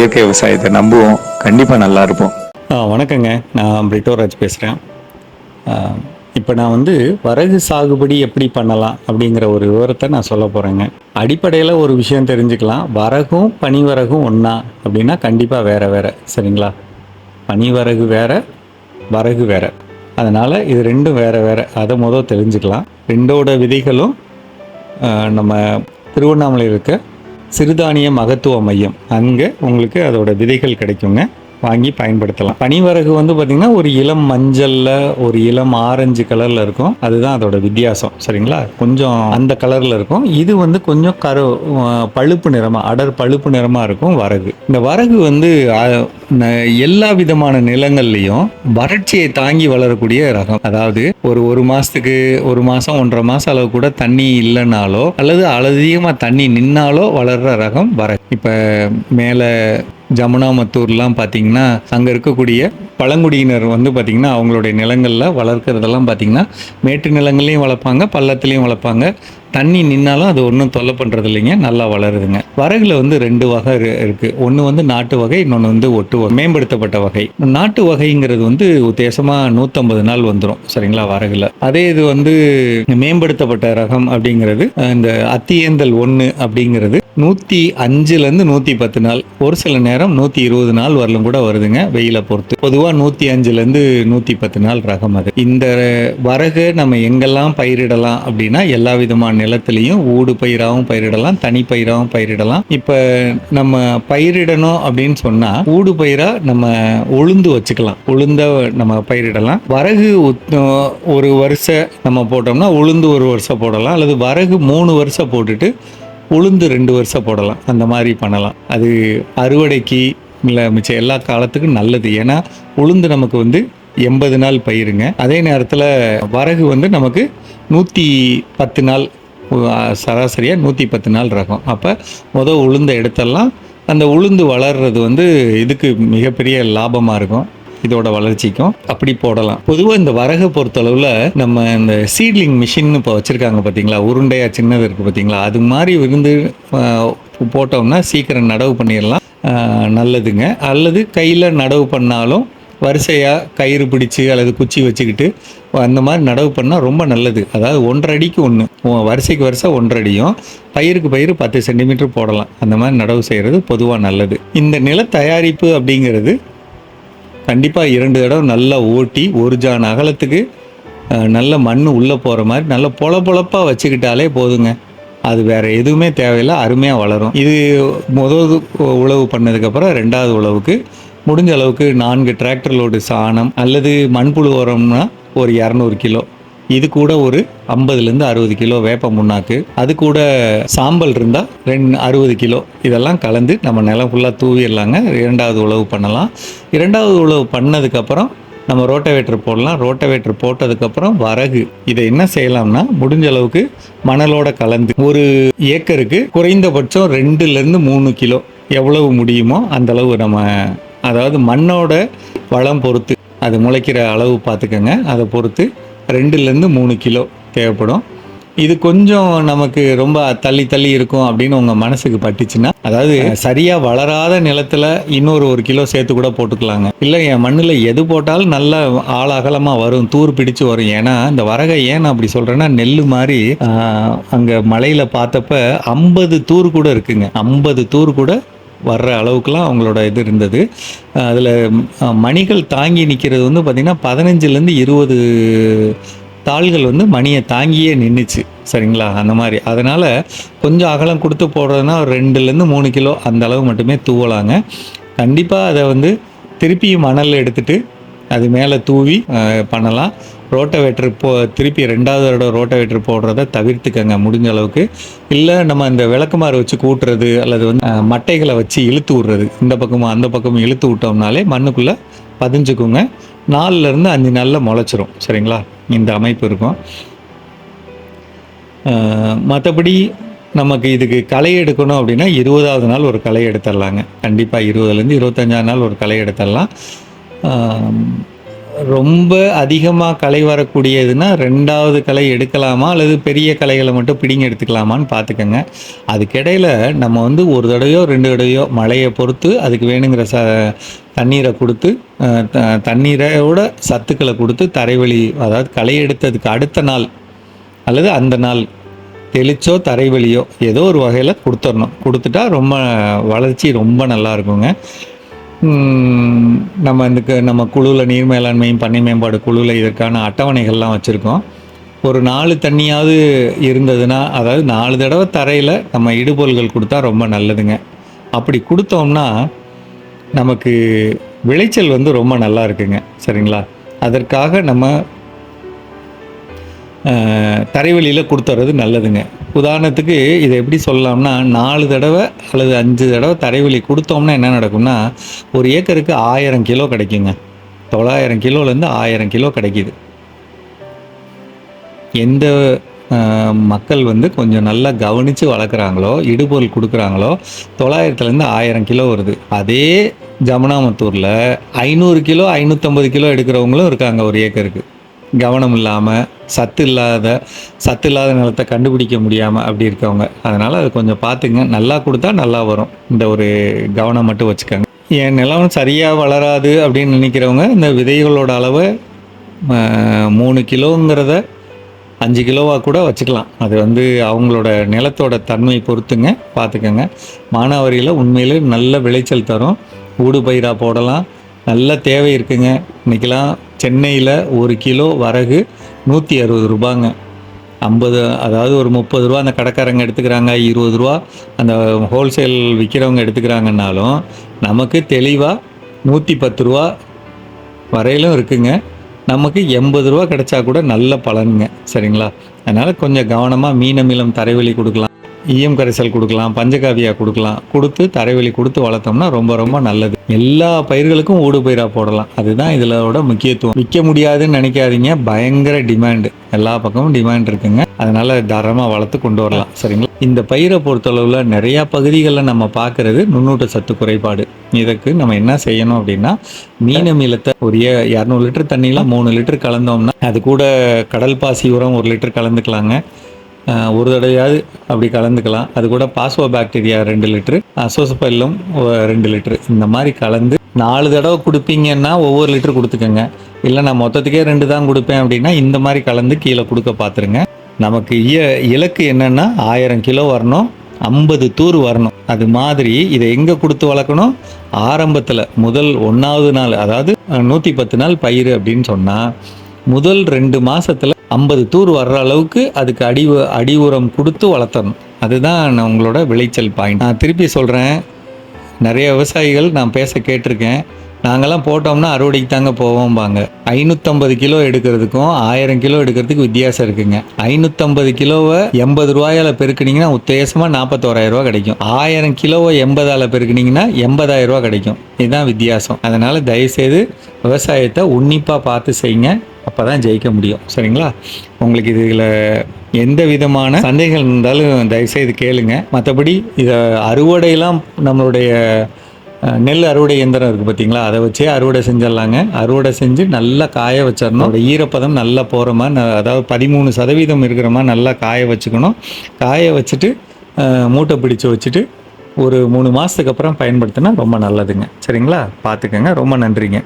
இயற்கை விவசாயத்தை நம்புவோம். கண்டிப்பாக நல்லா இருப்போம். ஆ, வணக்கங்க. நான் பிரிட்டோராஜ் பேசுகிறேன் இப்போ நான் வந்து வரகு சாகுபடி எப்படி பண்ணலாம் அப்படிங்கிற ஒரு விவரத்தை நான் சொல்ல போகிறேங்க அடிப்படையில் ஒரு விஷயம் தெரிஞ்சுக்கலாம். வரகும் பனிவரகும் ஒன்றா அப்படின்னா கண்டிப்பாக வேற வேற சரிங்களா? பனிவரகு வேற வரகு வேற. அதனால் இது ரெண்டும் வேற வேற. அதை முதல் தெரிஞ்சுக்கலாம். ரெண்டோட விதைகளும் நம்ம திருவண்ணாமலையில் இருக்க சிறுதானிய மகத்துவ மையம். அங்கே உங்களுக்கு அதோட விதைகள் கிடைக்குங்க. வாங்கி பயன்படுத்தலாம். பனிவரகு வந்து பார்த்திங்கன்னா ஒரு இளம் மஞ்சளில் ஒரு இளம் ஆரஞ்சு கலரில் இருக்கும். அதுதான் அதோட வித்தியாசம். சரிங்களா? கொஞ்சம் அந்த கலரில் இருக்கும். இது வந்து கொஞ்சம் கரு பழுப்பு நிறமாக அடர் பழுப்பு நிறமாக இருக்கும் வரகு. இந்த வரகு வந்து எல்லா விதமான நிலங்கள்லையும் வறட்சியை தாங்கி வளரக்கூடிய ரகம். அதாவது ஒரு ஒரு மாதத்துக்கு ஒரு மாதம் ஒன்றரை மாதம் அளவு கூட தண்ணி இல்லைனாலோ அல்லது அதிகமாக தண்ணி நின்னாலோ வளர்கிற ரகம் வரகு. இப்போ மேலே ஜமுனாமத்தூர்லாம் பார்த்தீங்கன்னா அங்கே இருக்கக்கூடிய பழங்குடியினர் வந்து பார்த்திங்கன்னா அவங்களுடைய நிலங்களில் வளர்க்குறதெல்லாம் பார்த்திங்கன்னா மேட்டு நிலங்கள்லேயும் வளர்ப்பாங்க பள்ளத்துலேயும் வளர்ப்பாங்க. தண்ணி நின்னாலும் அது ஒன்றும் தொல்லை பண்ணுறது இல்லைங்க நல்லா வளருதுங்க. வரகுல வந்து ரெண்டு வகை இரு- ஒன்று வந்து நாட்டு வகை இன்னொன்று வந்து ஒட்டு வகை மேம்படுத்தப்பட்ட வகை. நாட்டு வகைங்கிறது வந்து உத்தேசமாக நூற்றம்பது நாள் வந்துடும் சரிங்களா வரகுல. அதே இது வந்து மேம்படுத்தப்பட்ட ரகம் அப்படிங்கிறது இந்த அத்தியேந்தல் ஒன்று அப்படிங்கிறது நூற்றி அஞ்சுலேருந்து நூற்றி பத்து நாள். ஒரு சில நேரம் நூற்றி இருபது நாள் வரலும் கூட வருதுங்க வெயிலை பொறுத்து. பொதுவாக நூற்றி அஞ்சுலேருந்து நூற்றி பத்து நாள் ரகம் அது. இந்த வரகு நம்ம எங்கெல்லாம் பயிரிடலாம் அப்படின்னா எல்லா விதமான நிலத்துலையும் ஊடு பயிராகவும் பயிரிடலாம் தனி பயிராகவும் பயிரிடலாம். இப்போ நம்ம பயிரிடணும் அப்படின்னு சொன்னால் ஊடு பயிராக நம்ம உளுந்து வச்சுக்கலாம். உளுந்த நம்ம பயிரிடலாம். வரகு ஒரு வருஷம் நம்ம போட்டோம்னா உளுந்து ஒரு வருஷம் போடலாம். அல்லது வரகு மூணு வருஷம் போட்டுட்டு உளுந்து ரெண்டு வருஷம் போடலாம். அந்த மாதிரி பண்ணலாம். அது அறுவடைக்கு இல்லை மிச்சம் எல்லா காலத்துக்கும் நல்லது. ஏன்னா உளுந்து நமக்கு வந்து எண்பது நாள் பயிருங்க. அதே நேரத்தில் வரகு வந்து நமக்கு நூற்றி பத்து நாள் சராசரியாக நூற்றி பத்து நாள் ரகம். அப்போ மொதல் உளுந்த இடத்தெல்லாம் அந்த உளுந்து வளர்றது வந்து இதுக்கு மிகப்பெரிய லாபமாக இருக்கும். இதோட வளர்ச்சிக்கும் அப்படி போடலாம். பொதுவாக இந்த வரகை பொறுத்தளவில் நம்ம இந்த சீட்லிங் மிஷின் இப்போ வச்சுருக்காங்க பார்த்தீங்களா உருண்டையாக சின்னது இருக்குது பார்த்தீங்களா அது மாதிரி இருந்து போட்டோம்னா சீக்கிரம் நடவு பண்ணிடலாம். நல்லதுங்க. அல்லது கையில் நடவு பண்ணாலும் வரிசையாக கயிறு பிடிச்சி அல்லது குச்சி வச்சுக்கிட்டு அந்த மாதிரி நடவு பண்ணால் ரொம்ப நல்லது. அதாவது ஒன்றரை அடிக்கு ஒன்று வரிசைக்கு வரிசை ஒன்றரை அடியும். பயிருக்கு பயிர் பத்து சென்டிமீட்டர் போடலாம். அந்த மாதிரி நடவு செய்கிறது பொதுவாக நல்லது. இந்த நில தயாரிப்பு அப்படிங்கிறது கண்டிப்பாக இரண்டு தடவை நல்லா ஓட்டி ஒரு ஜான் அகலத்துக்கு நல்ல மண் உள்ளே போகிற மாதிரி நல்ல பொல பொழப்பாக வச்சுக்கிட்டாலே போதுங்க. அது வேறு எதுவுமே தேவையில்லை. அருமையாக வளரும். இது முதல் உழவு பண்ணதுக்கப்புறம் ரெண்டாவது உழவுக்கு முடிஞ்ச அளவுக்கு நான்கு டிராக்டர் லோடு சாணம் அல்லது மண்புழு உரம்னா ஒரு இரநூறு கிலோ. இது கூட ஒரு ஐம்பதுலேருந்து அறுபது கிலோ வேப்ப முன்னாக்கு. அது கூட சாம்பல் இருந்தால் ரெண்டு அறுபது கிலோ. இதெல்லாம் கலந்து நம்ம நிலம் ஃபுல்லாக தூவிடலாங்க. இரண்டாவது உழவு பண்ணலாம். இரண்டாவது உழவு பண்ணதுக்கப்புறம் நம்ம ரோட்டவேட்டர் போடலாம். ரோட்டவேட்டர் போட்டதுக்கப்புறம் வரகு. இதை என்ன செய்யலாம்னா முடிஞ்ச அளவுக்கு மணலோட கலந்து ஒரு ஏக்கருக்கு குறைந்தபட்சம் ரெண்டுலேருந்து மூணு கிலோ. எவ்வளவு முடியுமோ அந்தளவு நம்ம அதாவது மண்ணோட வளம் பொறுத்து அது முளைக்கிற அளவு பார்த்துக்கோங்க. அதை பொறுத்து ரெண்டுலேருந்து மூணு கிலோ தேவைப்படும். இது கொஞ்சம் நமக்கு ரொம்ப தள்ளி தள்ளி இருக்கும் அப்படின்னு உங்கள் மனசுக்கு பட்டுச்சுன்னா அதாவது சரியாக வளராத நிலத்தில் இன்னொரு ஒரு கிலோ சேர்த்து கூட போட்டுக்கலாங்க. இல்லை என் மண்ணில் எது போட்டாலும் நல்ல ஆள் அகலமாக வரும் தூர் பிடிச்சு வரும். ஏன்னா இந்த வரகை ஏன் நான் அப்படி சொல்கிறேன்னா நெல் மாதிரி அங்கே மலையில் பார்த்தப்ப ஐம்பது தூர் கூட இருக்குங்க. ஐம்பது தூர் கூட வர்ற அளவுக்குலாம் அவங்களோட இது இருந்தது. அதில் மணிகள் தாங்கி நிற்கிறது வந்து பார்த்திங்கன்னா பதினஞ்சுலேருந்து இருபது தாள்கள் வந்து மணியை தாங்கியே நின்றுச்சு சரிங்களா? அந்த மாதிரி. அதனால் கொஞ்சம் அகலம் கொடுத்து போடுறதுனா ஒரு ரெண்டுலேருந்து மூணு கிலோ அந்த அளவு மட்டுமே தூவலாங்க. கண்டிப்பாக அதை வந்து திருப்பியும் மணல் எடுத்துகிட்டு அது மேலே தூவி பண்ணலாம். ரோட்டவேட்டர் போ திருப்பி ரெண்டாவது தடவை ரோட்டவேட்டர் போடுறத தவிர்த்துக்கங்க முடிஞ்ச அளவுக்கு. இல்லை நம்ம இந்த விளக்குமாறு வச்சு கூட்டுறது அல்லது வந்து மட்டைகளை வச்சு இழுத்து விட்றது. இந்த பக்கமும் அந்த பக்கமும் இழுத்து விட்டோம்னாலே மண்ணுக்குள்ளே பதிஞ்சுக்குங்க. நாலுலேருந்து அஞ்சு நாளில் முளைச்சிரும். சரிங்களா? இந்த அமைப்பு இருக்கும். மற்றபடி நமக்கு இதுக்கு களை எடுக்கணும் அப்படின்னா இருபதாவது நாள் ஒரு களை எடுத்துடலாங்க. கண்டிப்பாக இருபதுலேருந்து இருபத்தஞ்சாவது நாள் ஒரு களை எடுத்துடலாம். ரொம்ப அதிகமாக களை வரக்கூடியதுன்னா ரெண்டாவது கலை எடுக்கலாமா அல்லது பெரிய கலைகளை மட்டும் பிடிங்கி எடுத்துக்கலாமான்னு பார்த்துக்கோங்க. அதுக்கிடையில் நம்ம வந்து ஒரு தடவையோ ரெண்டு தடவையோ மழையை பொறுத்து அதுக்கு வேணுங்கிற ச தண்ணீரை கொடுத்து த- தண்ணீரோட சத்துக்களை கொடுத்து தரைவழி அதாவது களை எடுத்ததுக்கு அடுத்த நாள் அல்லது அந்த நாள் தெளிச்சோ தரைவழியோ ஏதோ ஒரு வகையில் கொடுத்துடணும். கொடுத்துட்டா ரொம்ப வளர்ச்சி ரொம்ப நல்லா இருக்குங்க. நம்ம இதுக்கு நம்ம குழுவில் நீர் மேலாண்மையும் பண்ணை மேம்பாடு குழுவில் இதற்கான அட்டவணைகள்லாம் வச்சுருக்கோம். ஒரு நாலு தண்ணியாவது இருந்ததுன்னா அதாவது நாலு தடவை தரையில் நம்ம இடுபொல்கள் கொடுத்தா ரொம்ப நல்லதுங்க. அப்படி கொடுத்தோம்னா நமக்கு விளைச்சல் வந்து ரொம்ப நல்லா இருக்குங்க. சரிங்களா? அதற்காக நம்ம தரைவழியில் கொடுத்துறது நல்லதுங்க. உதாரணத்துக்கு இதை எப்படி சொல்லலாம்னா நாலு தடவை அல்லது அஞ்சு தடவை தரைவழி கொடுத்தோம்னா என்ன நடக்கும்னா ஒரு ஏக்கருக்கு ஆயிரம் கிலோ கிடைக்குங்க. தொள்ளாயிரம் கிலோலேருந்து ஆயிரம் கிலோ கிடைக்கிது. எந்த மக்கள் வந்து கொஞ்சம் நல்லா கவனித்து வளர்க்குறாங்களோ இடுபொருள் கொடுக்குறாங்களோ தொள்ளாயிரத்துலேருந்து ஆயிரம் கிலோ வருது. அதே ஜமுனாமத்தூரில் ஐநூறு கிலோ ஐநூற்றம்பது கிலோ எடுக்கிறவங்களும் இருக்காங்க ஒரு ஏக்கருக்கு. கவனம் இல்லாமல் சத்து இல்லாத சத்து இல்லாத நிலத்தை கண்டுபிடிக்க முடியாமல் அப்படி இருக்கவங்க. அதனால் அது கொஞ்சம் பார்த்துங்க நல்லா கொடுத்தா நல்லா வரும். இந்த ஒரு கவனம் மட்டும் வச்சுக்கோங்க. என் நிலம் சரியாக வளராது அப்படின்னு நினைக்கிறவங்க இந்த விதைகளோட அளவை மூணு கிலோங்கிறத அஞ்சு கிலோவாக கூட வச்சுக்கலாம். அது வந்து அவங்களோட நிலத்தோட தன்மை பொறுத்துங்க. பார்த்துக்கோங்க. மானாவாரியில் உண்மையிலே நல்ல விளைச்சல் தரும். ஊடு பயிராக போடலாம். நல்ல தேவை இருக்குங்க. இன்றைக்கெலாம் சென்னையில் ஒரு கிலோ வரகு நூற்றி அறுபது ரூபாங்க. ஐம்பது அதாவது ஒரு முப்பது ரூபா அந்த கடைக்காரங்க எடுத்துக்கிறாங்க இருபது ரூபா அந்த ஹோல்சேல் விற்கிறவங்க எடுத்துக்கிறாங்கன்னாலும் நமக்கு தெளிவாக நூற்றி பத்து ரூபா வரையிலும் இருக்குங்க. நமக்கு எண்பது ரூபா கிடைச்சா கூட நல்ல பலனுங்க. சரிங்களா? அதனால் கொஞ்சம் கவனமாக மீனமிலம் தரைவழி கொடுக்கலாம். ஈயம் கரைசல் கொடுக்கலாம் பஞ்சகாவியா கொடுக்கலாம். கொடுத்து தரைவெளி கொடுத்து வளர்த்தோம்னா ரொம்ப ரொம்ப நல்லது. எல்லா பயிர்களுக்கும் ஊடு பயிராக போடலாம். அதுதான் இதிலோட முக்கியத்துவம். விற்க முடியாதுன்னு நினைக்காதீங்க. பயங்கர டிமாண்டு எல்லா பக்கமும் டிமாண்ட் இருக்குங்க. அதனால தாராளமாக வளர்த்து கொண்டு வரலாம். சரிங்களா? இந்த பயிரை பொறுத்தளவில் நிறையா பகுதிகளில் நம்ம பார்க்கறது நுண்ணூட்ட சத்து குறைபாடு. இதற்கு நம்ம என்ன செய்யணும் அப்படின்னா மீன மீளத்தை ஒரு இரநூறு லிட்டர் தண்ணியில் மூணு லிட்டர் கலந்தோம்னா அது கூட கடல் பாசி உரம் ஒரு லிட்டர் கலந்துக்கலாங்க. ஒரு தடவையாவது அப்படி கலந்துக்கலாம். அது கூட பாஸ்வோ பாக்டீரியா ரெண்டு லிட்டரு அசோசபல்லும் ரெண்டு லிட்டரு. இந்த மாதிரி கலந்து நாலு தடவை கொடுப்பீங்கன்னா ஒவ்வொரு லிட்டரு கொடுத்துக்கோங்க. இல்லை நான் மொத்தத்துக்கே ரெண்டு தான் கொடுப்பேன் அப்படின்னா இந்த மாதிரி கலந்து கீழே கொடுக்க பார்த்துருங்க நமக்கு இய இலக்கு என்னென்னா ஆயிரம் கிலோ வரணும் ஐம்பது தூர் வரணும். அது மாதிரி இதை எங்கே கொடுத்து வளர்க்கணும்? ஆரம்பத்தில் முதல் ஒன்றாவது நாள் அதாவது நூற்றி பத்து நாள் பயிர் அப்படின்னு சொன்னால் முதல் ரெண்டு மாதத்தில் ஐம்பது தூர் வர்ற அளவுக்கு அதுக்கு அடி உ- அடி உரம் கொடுத்து வளர்த்தணும். அதுதான் நான் உங்களோட விளைச்சல் பாயிண்ட் நான் திருப்பி சொல்கிறேன் நிறைய விவசாயிகள் நான் பேச கேட்டிருக்கேன். நாங்கெல்லாம் போட்டோம்னா அறுவடைக்கு தாங்க போவோம்பாங்க. ஐநூற்றம்பது கிலோ எடுக்கிறதுக்கும் ஆயிரம் கிலோ எடுக்கிறதுக்கு வித்தியாசம் இருக்குங்க. ஐநூற்றம்பது கிலோவை எண்பது ரூபாயால் பெருக்கினீங்கன்னா உத்தேசமாக நாற்பத்தோராயிரம் ரூபா கிடைக்கும். ஆயிரம் கிலோவை எண்பதால் பெருக்கினீங்கன்னா எண்பதாயிரம் ரூபா கிடைக்கும். இதுதான் வித்தியாசம். அதனால் தயவுசெய்து விவசாயத்தை உன்னிப்பாக பார்த்து செய்யுங்க. அப்போ தான் ஜெயிக்க முடியும். சரிங்களா? உங்களுக்கு இதில் எந்த விதமான சந்தேகங்கள் இருந்தாலும் தயவுசெய்து கேளுங்க. மற்றபடி இதை அறுவடையெல்லாம் நம்மளுடைய நெல் அறுவடை இயந்திரம் இருக்குது பார்த்தீங்களா அதை வச்சே அறுவடை செஞ்சிடலாங்க. அறுவடை செஞ்சு நல்லா காய வச்சிடணும். அதோட ஈரப்பதம் நல்லா போகிற மாதிரி ந- அதாவது பதிமூணு சதவீதம் இருக்கிற மாதிரி நல்லா காய வச்சுக்கணும். காய வச்சுட்டு மூட்டை பிடிச்சி வச்சுட்டு ஒரு மூணு மாதத்துக்கு அப்புறம் பயன்படுத்தினா ரொம்ப நல்லதுங்க. சரிங்களா? பார்த்துக்கங்க ரொம்ப நன்றிங்க.